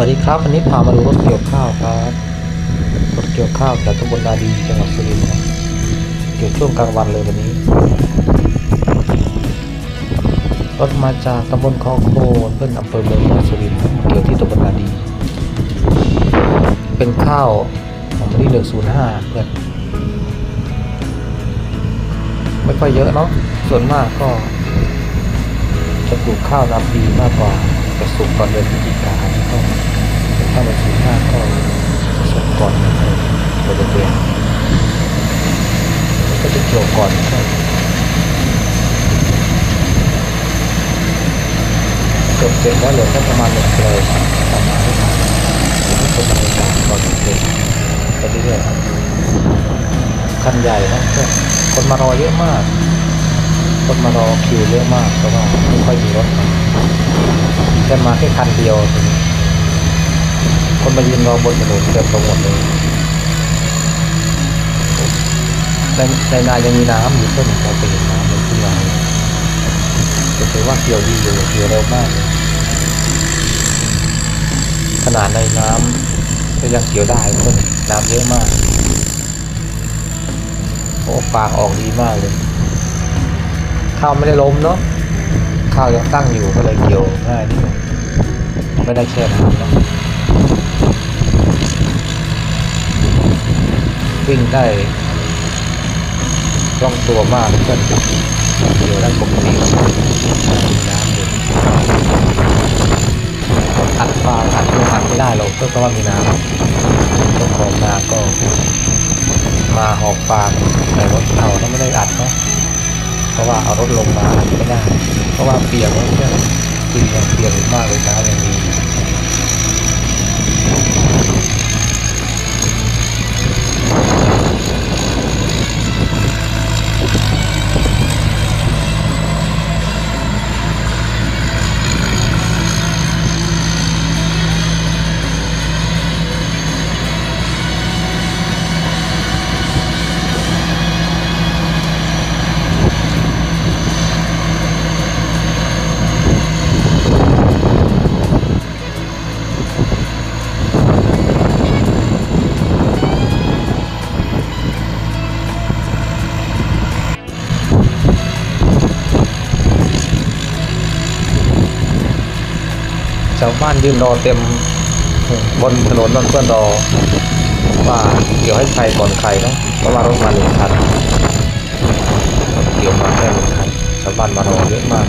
วัสดีครับ วันนี้พามาดูรถเกี่ยวข้าวครับรถเกี่ยวข้าวจากตำบลนาดีจังหวัดสุรินทร์เกี่ยวช่วงกลางวันเลยวันนี้รถมาจากตำบลคอโคเพื่อนอำเภอเมืองจังหวัดสุรินทร์เกี่ยวที่ตำบลนาดี เป็นข้าวของที่หนึ่งศูนย์ห้าเพื่อนไม่ค่อยเยอะเนาะส่วนมากก็ จะปลูกข้าวนาปีมากกว่าจะสุกก่อนเดือนพฤศจิกาที่ก็ ถ้ามันสูงมาก็สุกก่อนนะครับเดือนเดือนก็จะเกี่ยวก่อนครับเกือบเสร็จแล้วเหลือแค่ประมาณหนึ่งกิโลครับประมาณนี้ครับเดี๋ยวให้คนบรรยากาศก่อนเสร็จไปเรื่อยๆครับคันใหญ่นะเพื่อนคนมารอเยอะมาก คนมารอคิวเยอะมากเพราะว่าไม่ค่อยมีรถมาแค่มาแค่คันเดียวทีนี้ คนมายืนรอบนถนนเต็มไปหมดเลยในในนายังมีน้ำอยู่เพิ่มเราไปเห็นน้ำเลยขึ้นมาจะถือว่าเกี่ยวดีอยู่เกี่ยวเร็วมาก ขนาดในน้ำก็ยังเกี่ยวได้เพิ่มน้ำเยอะมากโอ้ฟางออกดีมากเลยข้าวไม่ได้ล้มเนาะข้าวยังตั้งอยู่ก็เลยเกี่ยวง่ายนิดไม่ได้แช่น้ำเนาะ วิ่งได้คล่องตัวมากเพื่อนเกี่ยวได้ปกติมีน้ำอยู่อัดฟางอัดลงอัดไม่ได้หรอกเพราะว่ามีน้ำเจ้าของนาก็มาหอบฟางใส่รถเขาต้องไม่ได้อัดเนาะเพราะว่าเอารถลงมาไม่ได้ เพราะว่าเปียกแล้วเนี่ยจริงยังเปียกมากเลยนะยังมี ชาวบ้านยืนรอเต็มบนถนนบนเพื่อนรอว่าเกี่ยวให้ใครก่อนใครเนาะเพราะว่ารถมาหนึ่งคันเกี่ยวมาแค่หนึ่งคันชาวบ้านมารอเยอะมาก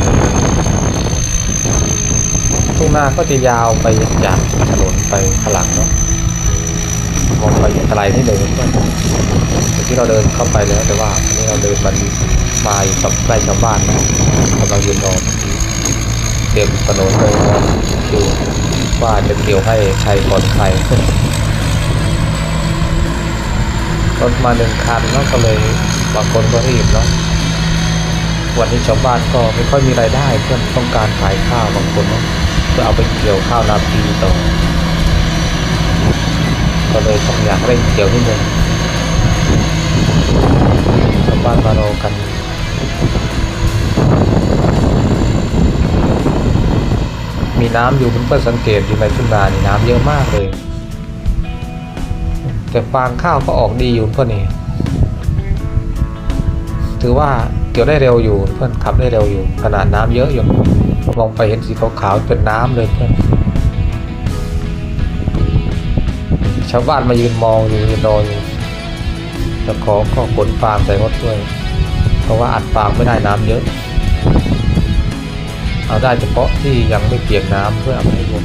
ทุ่งนาก็จะยาวไปจากถนนไปข้างหลังเนาะมองไปไกลที่เดินก็ที่เราเดินเข้าไปแล้วแต่ว่าอันนี้เราเดินมันมาอยู่กับใกล้ชาวบ้านเนาะกำลังยืนรอเต็มถนนเลย นะคิวว่าจะเกี่ยวให้ใครก่อนใครรถมาหนึ่งคันเนาะก็เลยบางคนก็รีบเนาะวันนี้ชาวบ้านก็ไม่ค่อยมีรายได้ เพื่อนต้องการขายข้าวบางคนเนาะเพื่อเอาไปเกี่ยวข้าวนาปีต่อ ก็เลยต้องอยากเร่งเกี่ยวนิดนึงชาวบ้านมารอกัน น้ำอยู่เพื่อนสังเกตอยู่ในทุ่งนานี่น้ำเยอะมากเลย แต่ฟางข้าวก็ออกดีอยู่เพื่อนนี่ถือว่าเกี่ยวได้เร็วอยู่เพื่อนขับได้เร็วอยู่ ขนาดน้ำเยอะอยู่มองไปเห็นสีขาวๆเป็นน้ำเลยเพื่อนชาวบ้านมายืนมองอยู่ยืนรออยู่เจ้าของก็ขนฟางใส่รถด้วย เพราะว่าอัดฟางไม่ได้น้ำเยอะ เอาได้เฉพาะที่ยังไม่เปียกน้ำเพื่อเอาให้หมด